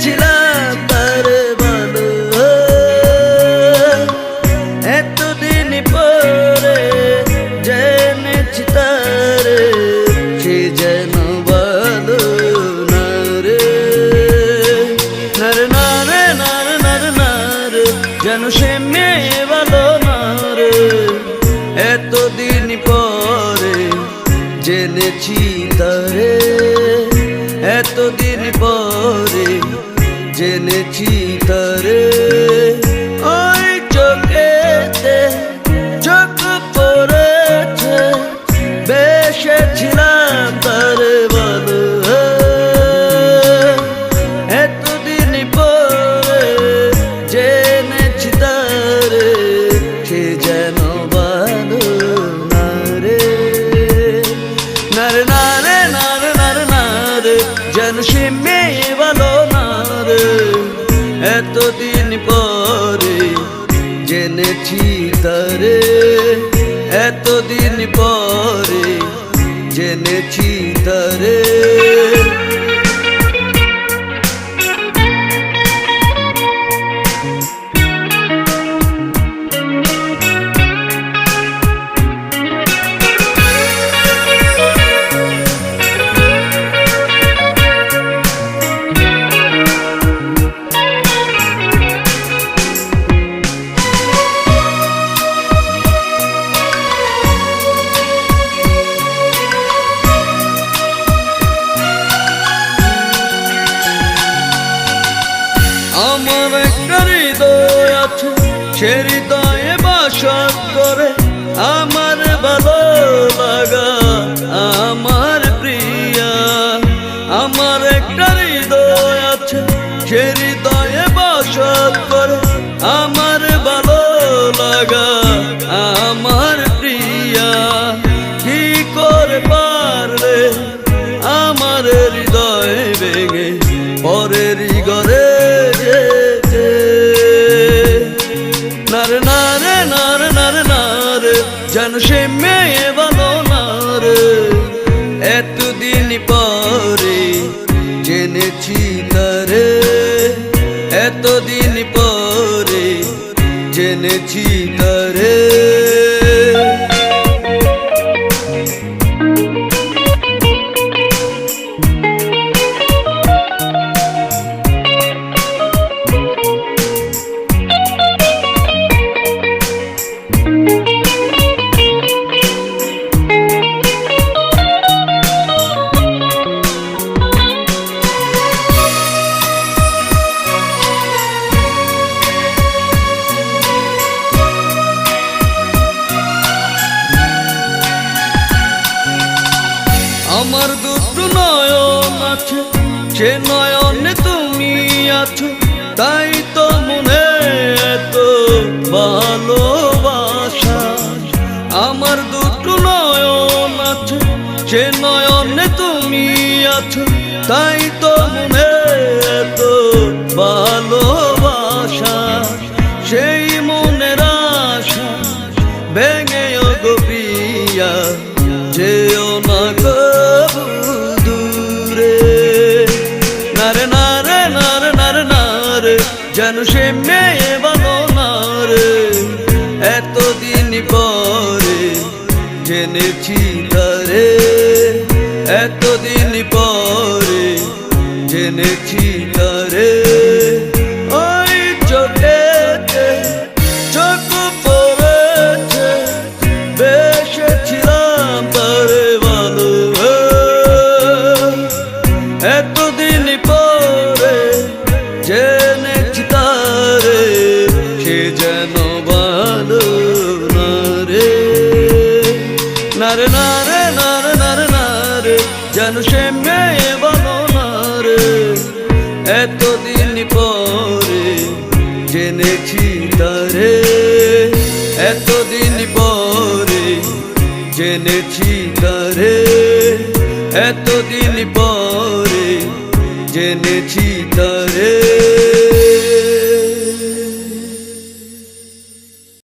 ছিলাম তার ভালো এতদিন পরে জেনেছি তার সে যেন ভালো নারে নারে নারে নারে নারে নারে, যেন সে মেয়ে ভালো নারে এতদিন পরে জেনেছি তারে জেনেছি তারে। এতদিন পরে জেনেছি তারে এতদিন পরে জেনেছি তারে। সে হৃদয়ে বাসত করে আমার ভালো লাগা, আমার প্রিয়া। আমার একটা হৃদয় আছে, সে হৃদয়ে বাসত করে আমার ভালো লাগা, আমার প্রিয়া। কি করে পারলে আমার হৃদয় ভেঙে, পরের ঘরে যেন সে সে নয়নে তুমি আছো, তাই তো মনে এত ভালোবাসা। আমার দুটো নয়ন আছে, যে নয়নে তুমি আছো, তাই তো মনে জেনেছি তারে এতদিন পরে জেনেছি তারে এতদিন পরে জেনেছি তারে। এতদিন পরে জেনেছি তারে। এতদিন পরে জেনেছি তারে।